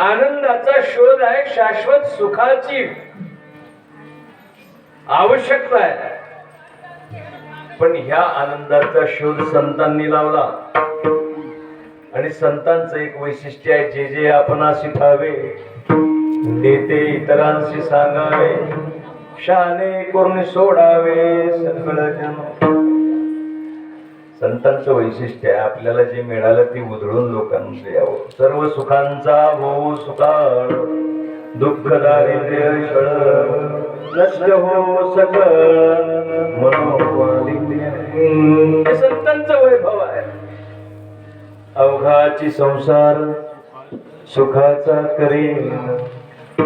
आनंदाचा शोध आहे शाश्वत सुखाची आवश्यकता आहे. पण ह्या आनंदाचा शोध संतांनी लावला. आणि संतांचं एक वैशिष्ट्य आहे जे जे आपणाशी ठावे ते ते इतरांशी सांगावे. शाने करून सोडावे सगळं संतांचं वैशिष्ट्य आहे. आपल्याला जे मिळालं ते उधळून लोकांना यावं. सर्व सुखांचा हो सुखाळ दुःख दारिद्र्य छळ नष्ट हो सकळ मनोवादित्य. संतांचं वैभव आहे. अवघाची संसार सुखाचा करीन.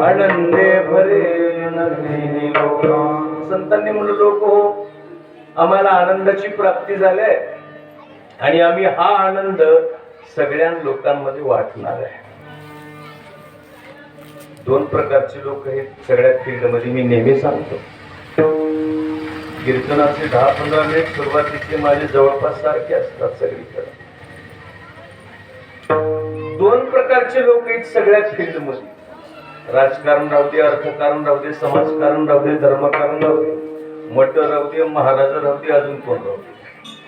आनंदे भरे लोक. संतांनी म्हणलं लोक हो आम्हाला आनंदाची प्राप्ती झाली आहे. आणि आम्ही हा आनंद सगळ्या लोकांमध्ये वाटणार आहे. दोन प्रकारचे लोक आहेत. सगळ्या फील्डमध्ये मी नेहमी सांगतो. कीर्तनाचे दहा पंधरा मिनिट सुरुवातीचे माझे जवळपास सारखे असतात सगळीकडे. दोन प्रकारचे लोक आहेत सगळ्या फील्डमध्ये राजकारण राहू दे अर्थकारण राहू दे समाजकारण राहू दे धर्मकारण राहू दे. मठ राहू दे महाराजा राहू दे अजून कोण राहू दे?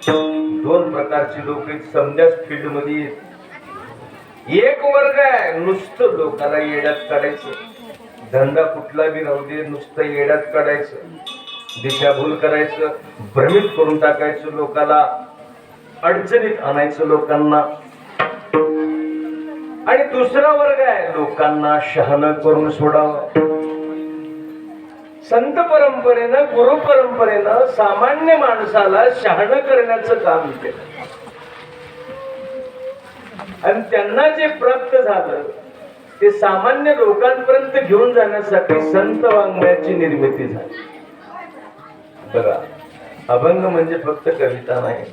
दोन प्रकारचे लोक आहेत. समजाच फील्डमध्ये येत एक वर्ग आहे. नुसतं लोकांना येड्यात काढायचं. धंदा कुठला बी राहू दे नुसतं येड्यात काढायचं. दिशाभूल करायचं. भ्रमित करून टाकायचं लोकाला. अडचणीत आणायचं लोकांना. आणि दुसरा वर्ग आहे. लोकांना शहाणं करून सोडावं. संत परंपरेनं गुरु परंपरेनं सामान्य माणसाला शहाणं करण्याचं काम केलं. आणि त्यांना जे प्राप्त झालं ते सामान्य लोकांपर्यंत घेऊन जाण्यासाठी संत वाङ्मयाची निर्मिती झाली. बघा अभंग म्हणजे फक्त कविता नाही.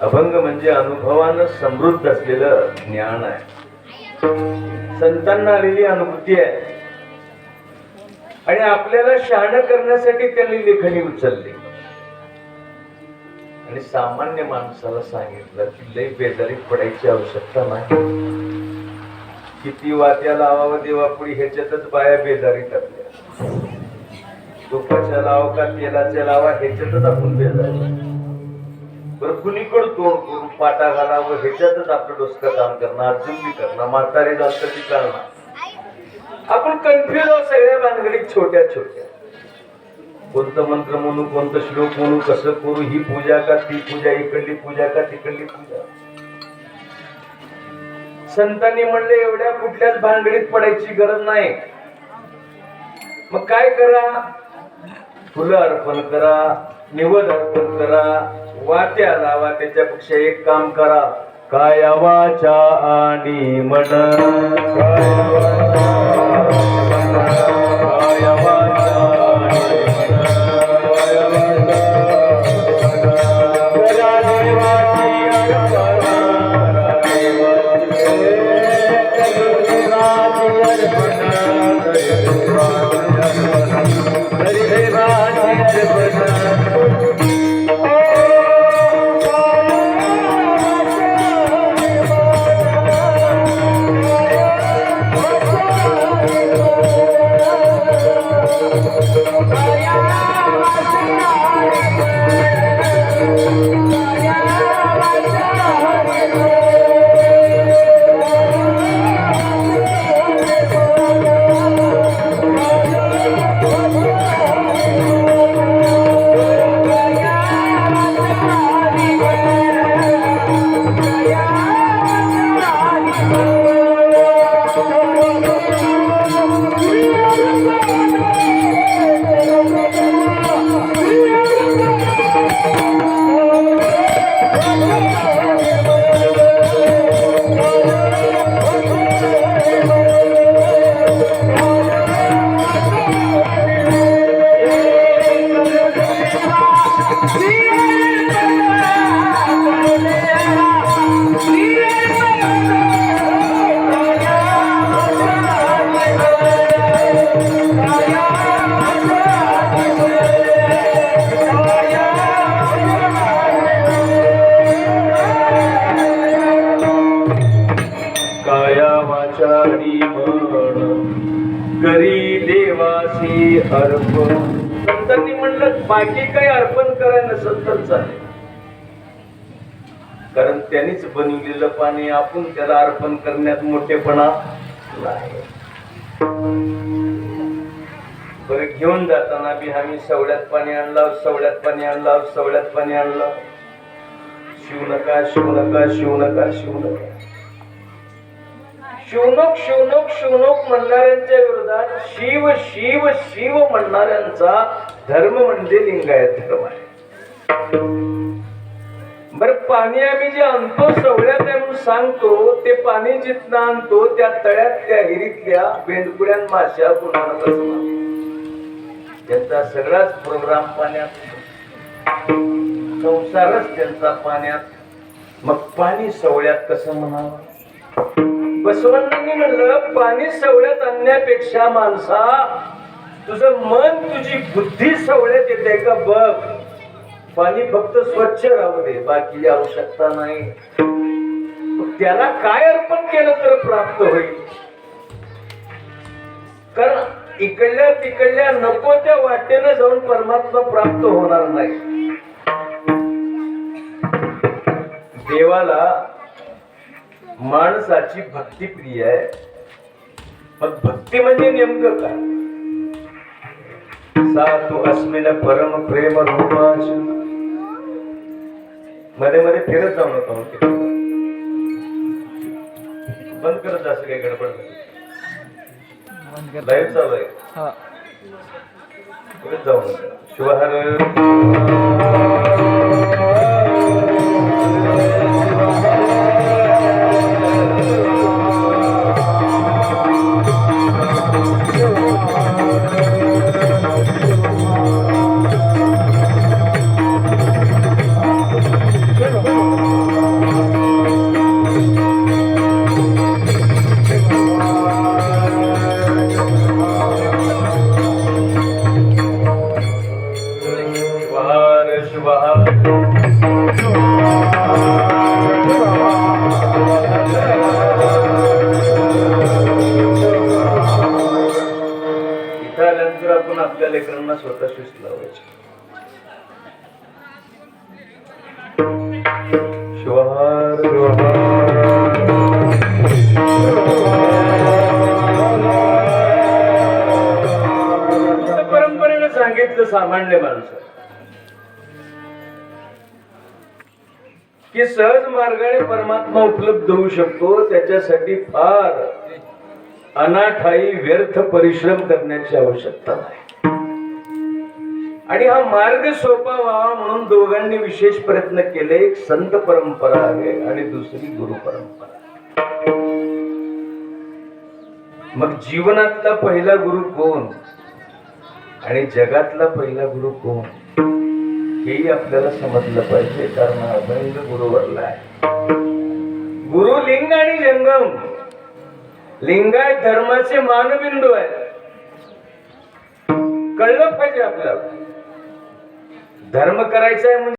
अभंग म्हणजे अनुभवानं समृद्ध असलेलं ज्ञान आहे. संतांना आलेली अनुभूती आहे. आणि आपल्याला शहाणं करण्यासाठी त्यांनी लेखणी उचलली. आणि सामान्य माणसाला सांगितलं की लय बेजारी पडायची आवश्यकता नाही. किती वाद्या लावावं देवापुढे ह्याच्यातच बाया बेजारी टाकल्या. तुपाच्या लावा का तेलाच्या लावा ह्याच्यातच आपण बेजारी. बरं कुणीकडं तोड करून पाटा घालावं ह्याच्यातच आपलं डोसकं काम करणार अजून बी करणार म्हातारे जास्त बी करणार आपण कन्फ्युज आहोत सगळ्या भानगडीत छोट्या छोट्या. कोणतं मंत्र म्हणू कोणतं श्लोक म्हणू कसं करू ही पूजा का ती पूजा इकडली पूजा का तिकडली पूजा? संतांनी म्हणले एवढ्या कुठल्याच भानगडीत पडायची गरज नाही. मग काय करा? फुलं अर्पण करा निवड अर्पण करा वात्या लावा त्याच्यापेक्षा एक काम करा. काय वाचा आणि मन. काय वाचा Música संतांनी बाकी काही अर्पण करायला नसेल तर चालेल. कारण त्यांनीच बनवलेलं पाणी आपण त्याला अर्पण करण्यात मोठेपणा नाही. बरं घेऊन जाताना बी आम्ही सवळ्यात पाणी आणलं सवळ्यात पाणी आणलं सवळ्यात पाणी आणलं. शिव नका शिव नका शिव नका शिव नका. शिवनोक शिवनोक शिवनोक म्हणणाऱ्यांच्या विरोधात शिव शिव शिव म्हणणाऱ्यांचा धर्म म्हणजे लिंगायत धर्म आहे. बर पाणी आम्ही जे आणतो सवळ्यात त्यांना म्हणून सांगतो ते पाणी जिथनं आणतो त्या तळ्यात त्या हिरीतल्या बेंडकुड्यान माश्या कुणाला त्यांचा सगळाच प्रोग्राम पाण्यात संसारच त्यांचा पाण्यात. मग पाणी सवळ्यात कसं म्हणावं? बसवंतांनी म्हणलं पाणी सवळ्यात आणण्यापेक्षा माणसा तुझं मन तुझी बुद्धी सवळ्यात येते का बघ. पाणी फक्त स्वच्छ राहू दे बाकी आवश्यकता नाही. त्याला काय अर्पण केलं तर प्राप्त होईल? कारण इकडल्या तिकडल्या नको त्या वाटेनं जाऊन परमात्मा प्राप्त होणार नाही. देवाला माणसाची भक्ती प्रिय आहे. मग भक्ती म्हणजे नेमकं काय? साधू अस्मिन परम प्रेम रूपाच मध्ये मध्ये फिरत जाऊ नका. बंद करत असं काही गडबड लाईव्ह चालू आहे. फिरत जाऊ नका. शिवहार. आल्यानंतर आपण आपल्या लेकरांना स्वतः शिस्त लावायची. परंपरेनं सांगितलं सामान्य माणसं. की सहज मार्गाने परमात्मा उपलब्ध होऊ शकतो त्याच्यासाठी फार अनाठाई व्यर्थ परिश्रम करण्याची आवश्यकता नाही. आणि हा मार्ग सोपा व्हावा म्हणून दोघांनी विशेष प्रयत्न केले. एक संत परंपरा आहे आणि दुसरी गुरु परंपरा मग जीवनातला पहिला गुरु कोण? आणि जगातला पहिला गुरु कोण? हेही आपल्याला समजलं पाहिजे कारण अभंग गुरुवरला आहे. गुरु लिंग आणि जंगम. लिंगायत धर्माचे मानबिंदू आहे कळलं पाहिजे आपल्याला. धर्म करायचा आहे म्हणजे